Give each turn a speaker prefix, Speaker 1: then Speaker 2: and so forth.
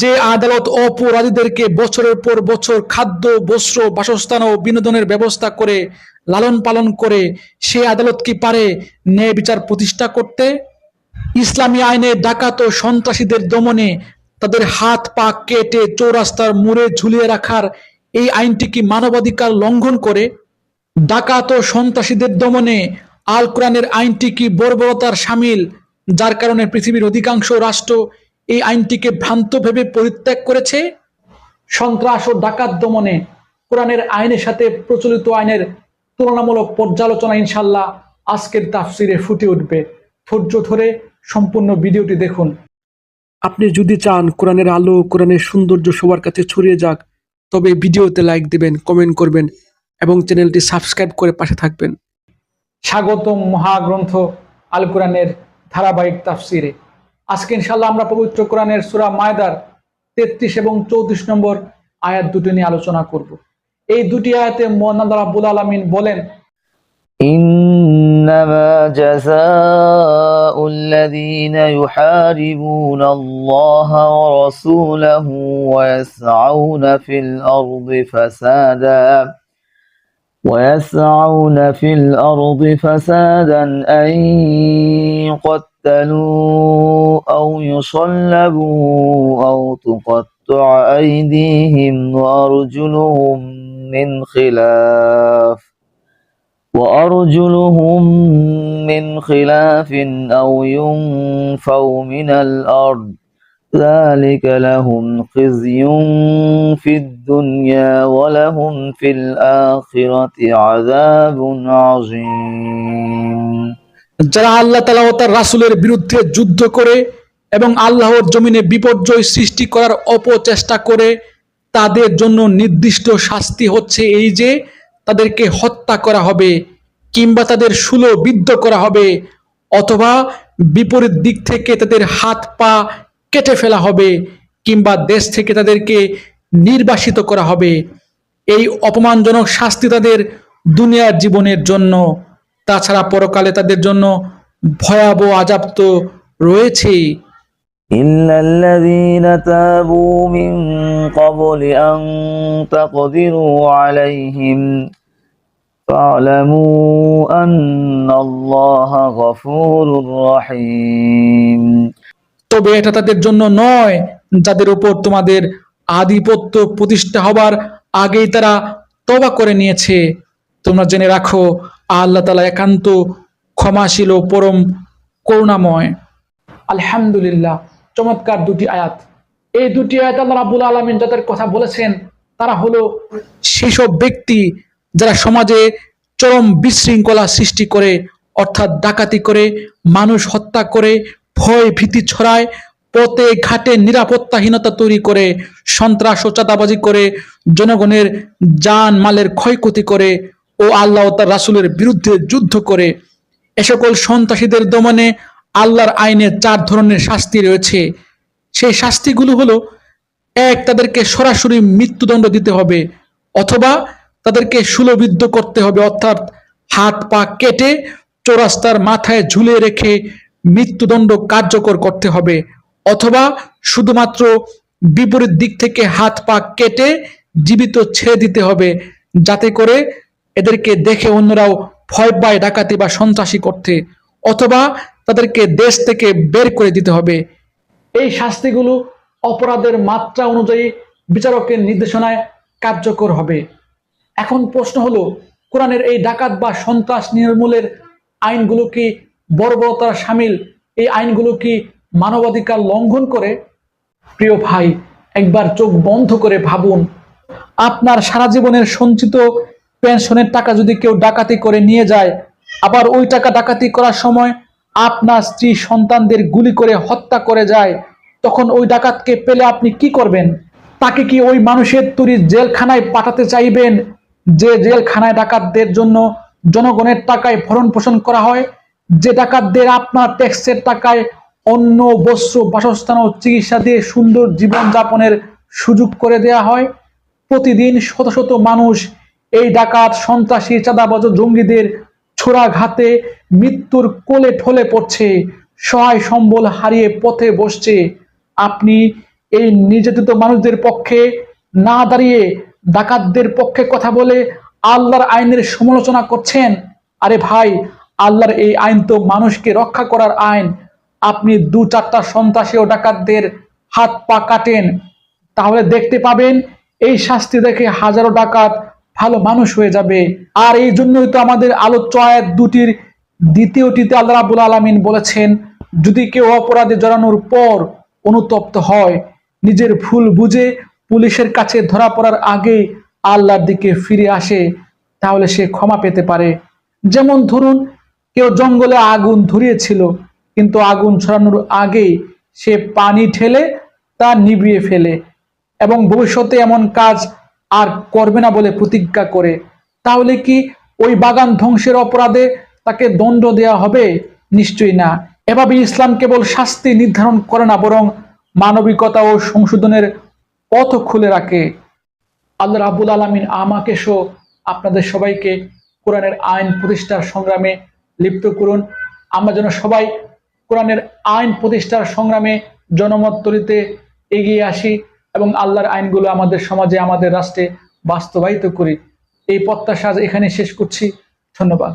Speaker 1: যে আদালত অপরাধীদেরকে বছরের পর বছর খাদ্য, বস্ত্র, বাসস্থান ও বিনোদনের ব্যবস্থা করে লালন পালন করে, সে আদালত কি পারে ন্যায় বিচার প্রতিষ্ঠা করতে? ইসলামী আইনে ডাকাত ও সন্ত্রাসীদের দমনে তাদের হাত পা কেটে চৌরাস্তার মুড়ে ঝুলিয়ে রাখার এই আইনটি কি মানবাধিকার লঙ্ঘন করে? ডাকাত ও সন্ত্রাসীদের দমনে আল কোরআনের আইনটি কি বর্বরতার সামিল, যার কারণে পৃথিবীর অধিকাংশ রাষ্ট্র এই আইনটিকে ভ্রান্ত ভেবে পরিত্যাগ করেছে। সন্ত্রাস ও ডাকাত দমনে কোরআনের আইনের সাথে প্রচলিত আইনের তুলনামূলক পর্যালোচনা ইনশাল্লাহ আজকের তাফসিরে ফুটে উঠবে। ধৈর্য ধরে সম্পূর্ণ ভিডিওটি দেখুন। আপনি যদি চান কোরআনের আলো, কোরআনের সৌন্দর্য সবার কাছে ছড়িয়ে যাক, তবে ভিডিওতে লাইক দিবেন, কমেন্ট করবেন এবং চ্যানেলটি সাবস্ক্রাইব করে পাশে থাকবেন। স্বাগতম মহাগ্রন্থ আল কোরআনের ধারাবাহিক তাফসিরে। আজকে ইনশাল্লাহ আমরা পবিত্র কোরআনের সুরা মায়দার তেত্রিশ এবং চৌত্রিশ নম্বর আয়াত দুটি নিয়ে আলোচনা করব এই দুটি আয়াতে মোহাম্মদ রাব্বুল আলমিন বলেন
Speaker 2: إنما جزاء الذين يحاربون الله ورسوله ويسعون في الأرض فسادا ويسعون في الأرض فسادا أن يقتلوا أو يصلبوا أو تقطع أيديهم وأرجلهم من خلاف وأرجلهم من خلاف أو ينفوا من الأرض ذلك لهم خزي في الدنيا ولهم في الآخرة عذاب عظيم
Speaker 1: যারা আল্লাহ তালা ও তার রাসুলের বিরুদ্ধে যুদ্ধ করে এবং আল্লাহর জমিনে বিপর্যয় সৃষ্টি করার অপচেষ্টা করে তাদের জন্য নির্দিষ্ট শাস্তি হচ্ছে এই যে তাদেরকে হত্যা করা হবে কিংবা তাদের শুলো বিদ্ধ করা হবে অথবা বিপরীত দিক থেকে তাদের হাত পা কেটে ফেলা হবে কিংবা দেশ থেকে তাদেরকে নির্বাসিত করা হবে এই অপমানজনক শাস্তি তাদের দুনিয়ার জীবনের জন্য তাছাড়া পরকালে তাদের জন্য ভয়াবহ আজাব তো রয়েছেই
Speaker 2: إلا الذين تابوا من قبل أن تقدروا عليهم فاعلموا أن الله غفور رحيم
Speaker 1: তবে এটা তাদের জন্য নয়, যাদের উপর তোমাদের আধিপত্য প্রতিষ্ঠা হবার আগেই তারা তবা করে নিয়েছে। তোমরা জেনে রাখো, আল্লাহ তালা একান্ত ক্ষমাশীল ও পরম করুণাময়। আলহামদুলিল্লাহ, চমৎকার দুটি আয়াত। এই দুটি আয়াত আল্লাহ রাবুল আলমিন যাদের কথা বলেছেন, তারা হলো সেসব ব্যক্তি যারা সমাজে চরম বিশৃঙ্খলা সৃষ্টি করে, অর্থাৎ ডাকাতি করে, মানুষ হত্যা করে ভয় ভীতি ছড়ায়, পথে ঘাটে নিরাপত্তাহীনতা তৈরি করে, সন্ত্রাস ও চাঁদাবাজি করে, জনগণের যান মালের ক্ষয়ক্ষতি করে ও আল্লাহ তার রাসুলের বিরুদ্ধে যুদ্ধ করে। এ সকল সন্ত্রাসীদের দমনে আল্লাহর আইনে চার ধরনের শাস্তি রয়েছে। সেই শাস্তিগুলো হলো, এক, তাদেরকে সরাসরি মৃত্যুদণ্ড দিতে হবে, অথবা তাদেরকে সুলবিদ্ধ করতে হবে, অর্থাৎ হাত পা কেটে চৌরাস্তার মাথায় ঝুলে রেখে মৃত্যুদণ্ড কার্যকর করতে হবে, অথবা শুধুমাত্র বিপরীত দিক থেকে হাত পা কেটে জীবিত ছেড়ে দিতে হবে, যাতে করে এদেরকে দেখে অন্যরাও ভয় পায় ডাকাতি বা সন্ত্রাসী করতে, অথবা তাদেরকে দেশ থেকে বের করে দিতে হবে। এই শাস্তিগুলো অপরাধের মাত্রা অনুযায়ী বিচারকের নির্দেশনায় কার্যকর হবে। এখন প্রশ্ন হলো, কোরআনের এই ডাকাত বা সন্ত্রাস নির্মূলের আইনগুলো কি বর্বরতার সামিল এই আইনগুলো কি মানবাধিকার লঙ্ঘন করে? প্রিয় ভাই, একবার চোখ বন্ধ করে ভাবুন। আপনার সারা জীবনের সঞ্চিত পেনশনের টাকা যদি কেউ ডাকাতি করে নিয়ে যায়, আবার ওই টাকা ডাকাতি করার সময় আপনার স্ত্রী সন্তানদের গুলি করে হত্যা করে যায়, তখন ওই ডাকাতকে পেলে আপনি কি করবেন? তাকে কি ওই মানুষের তৈরি জেলখানায় পাঠাতে চাইবেন, যে জেলখানায় ডাকাতদের জন্য জনগণের টাকায় ভরণ পোষণ করা হয়? যে ডাকাতদের আপনার ট্যাক্সের টাকায় অন্য বস্ত্র, বাসস্থান ও চিকিৎসা দিয়ে সুন্দর জীবন যাপনের সুযোগ করে দেয়া হয়। প্রতিদিন শত শত মানুষ এই ডাকাত, সন্ত্রাসী, চাঁদাবাজ, জঙ্গিদের ছোড়াঘাতে মৃত্যুর কোলে ঠলে পড়ছে। সহায় সম্বল হারিয়ে পথে বসছে। আপনি এই নির্যাতিত মানুষদের পক্ষে না দাঁড়িয়ে ডাকাতদের পক্ষে কথা বলে আল্লাহর আইনের সমালোচনা করছেন? আরে ভাই আল্লাহর এই আইন তো মানুষকে রক্ষা করার আইন। আপনি দু চারটা সন্ত্রাসী ও ডাকাতদের হাত পা কাটেন, তাহলে দেখতে পাবেন এই শাস্তি দেখে হাজারো ডাকাত ভালো মানুষ হয়ে যাবে। আর এই জন্যই তো আমাদের আলোচ্য আয়াত দুটির দ্বিতীয়টিতে আল্লাহ রাবুল আলমিন বলেছেন, যদি কেউ অপরাধে জড়ানোর পর অনুতপ্ত হয়, নিজের ভুল বুঝে পুলিশের কাছে ধরা পড়ার আগে আল্লাহর দিকে ফিরে আসে, তাহলে সে ক্ষমা পেতে পারে। যেমন ধরুন কেউ জঙ্গলে আগুন ধরিয়েছিল, কিন্তু আগুন ছড়ানোর আগেই সে পানি ঠেলে তা নিভিয়ে ফেলে এবং ভবিষ্যতে এমন কাজ আর করবে না বলে প্রতিজ্ঞা করে। তাহলে কি ওই বাগান ধ্বংসের অপরাধে তাকে দণ্ড দেওয়া হবে? নিশ্চয়ই না। এভাবে ইসলাম কেবল শাস্তি নির্ধারণ করে না, বরং মানবিকতা ও সংশোধনের পথ খুলে রাখে। আল্লাহ রাবুল আলমিন আমাকে সহ আপনাদের সবাইকে কোরআনের আইন প্রতিষ্ঠার সংগ্রামে লিপ্ত করুন। আমরা যেন সবাই কোরআনের আইন প্রতিষ্ঠার সংগ্রামে জনমত তরিতে এগিয়ে আসি এবং আল্লাহর আইনগুলো আমাদের সমাজে, আমাদের রাষ্ট্রে বাস্তবায়িত করি। এই প্রত্যাশা এখানে শেষ করছি। ধন্যবাদ।